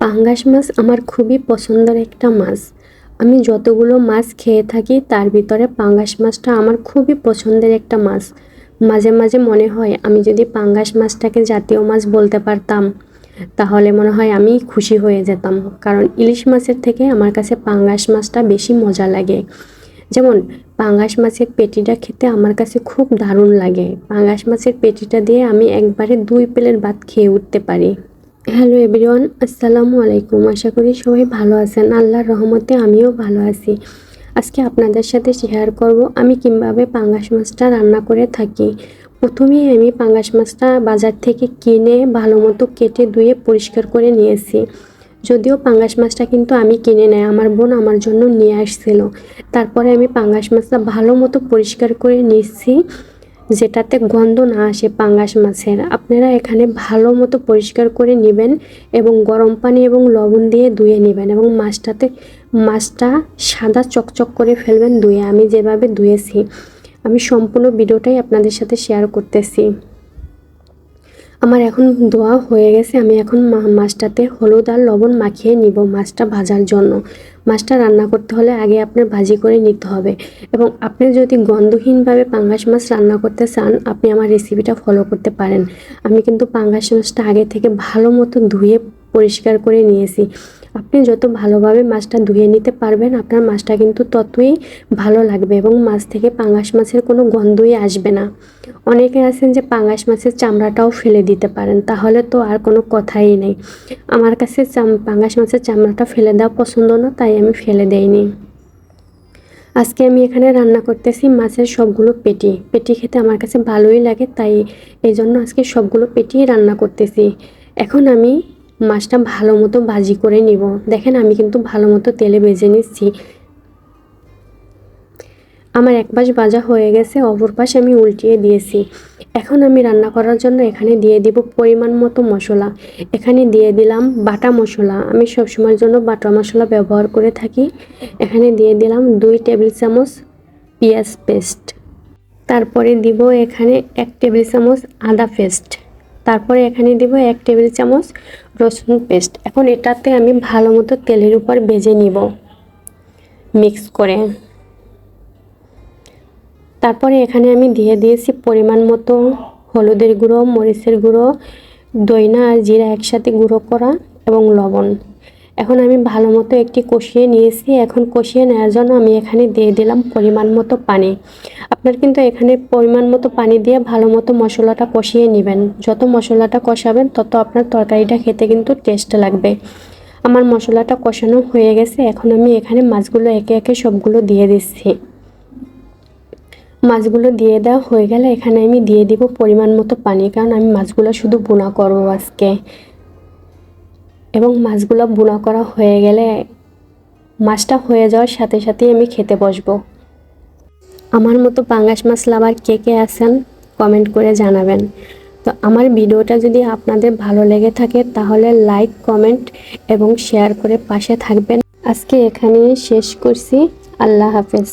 পাঙ্গাস মাছ আমার খুবই পছন্দের একটা মাছ। আমি যতগুলো মাছ খেয়ে থাকি, তার ভিতরে পাঙ্গাস মাছটা আমার খুবই পছন্দের একটা মাছ। মাঝে মাঝে মনে হয় আমি যদি পাঙ্গাস মাছটাকে জাতীয় মাছ বলতে পারতাম, তাহলে মনে হয় আমি খুশি হয়ে যেতাম। কারণ ইলিশ মাছের থেকে আমার কাছে পাঙ্গাস মাছটা বেশি মজা লাগে। যেমন, পাঙ্গাস মাছের পেটিটা খেতে আমার কাছে খুব দারুণ লাগে। পাঙ্গাস মাছের পেটিটা দিয়ে আমি একবারে দুই প্লেট ভাত খেয়ে উঠতে পারি। হ্যালো এভরিওয়ান আসসালামু আলাইকুম আশা করি সবাই ভালো আছেন। আল্লাহর রহমতে আমিও ভালো আছি। আজকে আপনাদের সাথে শেয়ার করব আমি কীভাবে পাঙ্গাস মাছটা রান্না করে থাকি। প্রথমেই আমি পাঙ্গাস মাছটা বাজার থেকে কিনে ভালো মতো কেটে ধুয়ে পরিষ্কার করে নিয়েছি। যদিও পাঙ্গাস মাছটা কিন্তু আমি কিনে নেয় আমার বোন আমার জন্য নিয়ে আসছিল। তারপরে আমি পাঙ্গাস মাছটা ভালো মতো পরিষ্কার করে নিচ্ছি যেটাতে গন্ধ না আসে পাঙ্গাস মাছের। আপনারা এখানে ভালো মতো পরিষ্কার করে নেবেন এবং গরম পানি এবং লবণ দিয়ে ধুয়ে নেবেন এবং মাছটাতে, মাছটা সাদা চকচক করে ফেলবেন ধুয়ে। আমি যেভাবে ধুয়েছি, আমি সম্পূর্ণ ভিডিওটাই আপনাদের সাথে শেয়ার করতেছি। আমার এখন দোয়া হয়ে গেছে, আমি এখন মাছটাতে হলুদ আর লবণ মাখিয়ে নিব, মাছটা ভাজার জন্য। মাছটা রান্না করতে হলে আগে আপনার ভাজি করে নিতে হবে। এবং আপনি যদি গন্ধহীনভাবে পাঙ্গাস মাছ রান্না করতে চান, আপনি আমার রেসিপিটা ফলো করতে পারেন। আমি কিন্তু পাঙ্গাস মাছটা আগে থেকে ভালো মতো ধুয়ে পরিষ্কার করে নিয়েছি। আপনি যত ভালোভাবে মাছটা ধুয়ে নিতে পারবেন, আপনার মাছটা কিন্তু ততই ভালো লাগবে এবং মাছ থেকে পাঙ্গাস মাছের কোনো গন্ধই আসবে না। অনেকে আছেন যে পাঙ্গাস মাছের চামড়াটাও ফেলে দিতে পারেন, তাহলে তো আর কোনো কথাই নেই। আমার কাছে চাম পাঙ্গাস মাছের চামড়াটা ফেলে দেওয়া পছন্দ না, তাই আমি ফেলে দেইনি। আজকে আমি এখানে রান্না করতেছি মাছের সবগুলো পেটি। পেটি খেতে আমার কাছে ভালোই লাগে, তাই এই জন্য আজকে সবগুলো পেটি রান্না করতেছি। এখন আমি মাছটা ভালো মতো ভাজি করে নিব। দেখেন আমি কিন্তু ভালো মতো তেলে ভেজে নিচ্ছি। আমার এক পাশ ভাজা হয়ে গেছে, অপর পাশ আমি উল্টিয়ে দিয়েছি। এখন আমি রান্না করার জন্য এখানে দিয়ে দিব পরিমাণ মতো মশলা। এখানে দিয়ে দিলাম বাটা মশলা। আমি সবসময়ের জন্য বাটা মশলা ব্যবহার করে থাকি। এখানে দিয়ে দিলাম দুই টেবিল চামচ পেঁয়াজ পেস্ট। তারপরে দিব এখানে এক টেবিল চামচ আদা পেস্ট। তারপরে এখানে দিব এক টেবিল চামচ রসুন পেস্ট। এখন এটাতে আমি ভালো মতো তেলের উপর ভেজে নিব, মিক্স করে। তারপরে এখানে আমি দিয়ে দিয়েছি পরিমাণ মতো হলুদের গুঁড়ো, মরিচের গুঁড়ো, দইনা আর জিরা একসাথে গুঁড়ো করা এবং লবণ। এখন আমি ভালো মতো একটি কষিয়ে নিয়েছি। এখন কষিয়ে নেওয়ার জন্য আমি এখানে দিয়ে দিলাম পরিমাণ মতো পানি। আপনার কিন্তু এখানে পরিমাণ মতো পানি দিয়ে ভালো মতো মশলাটা কষিয়ে নেবেন। যত মশলাটা কষাবেন, তত আপনার তরকারিটা খেতে কিন্তু টেস্ট লাগবে। আমার মশলাটা কষানো হয়ে গেছে, এখন আমি এখানে মাছগুলো একে একে সবগুলো দিয়ে দিচ্ছি। মাছগুলো দিয়ে দেওয়া হয়ে গেলে এখানে আমি দিয়ে দিব পরিমাণ মতো পানি, কারণ আমি মাছগুলো শুধু বোনা করব আজকে। এবং মাছগুলো বোনা করা হয়ে গেলে মাছটা হয়ে যাওয়ার সাথে সাথেই আমি খেতে বসবো। আমার মতো পাঙ্গাস মাছ লাভার কে কে আছেন কমেন্ট করে জানাবেন। তো আমার ভিডিওটা যদি আপনাদের ভালো লেগে থাকে, তাহলে লাইক কমেন্ট এবং শেয়ার করে পাশে থাকবেন। আজকে এখানেই শেষ করছি। আল্লাহ হাফেজ।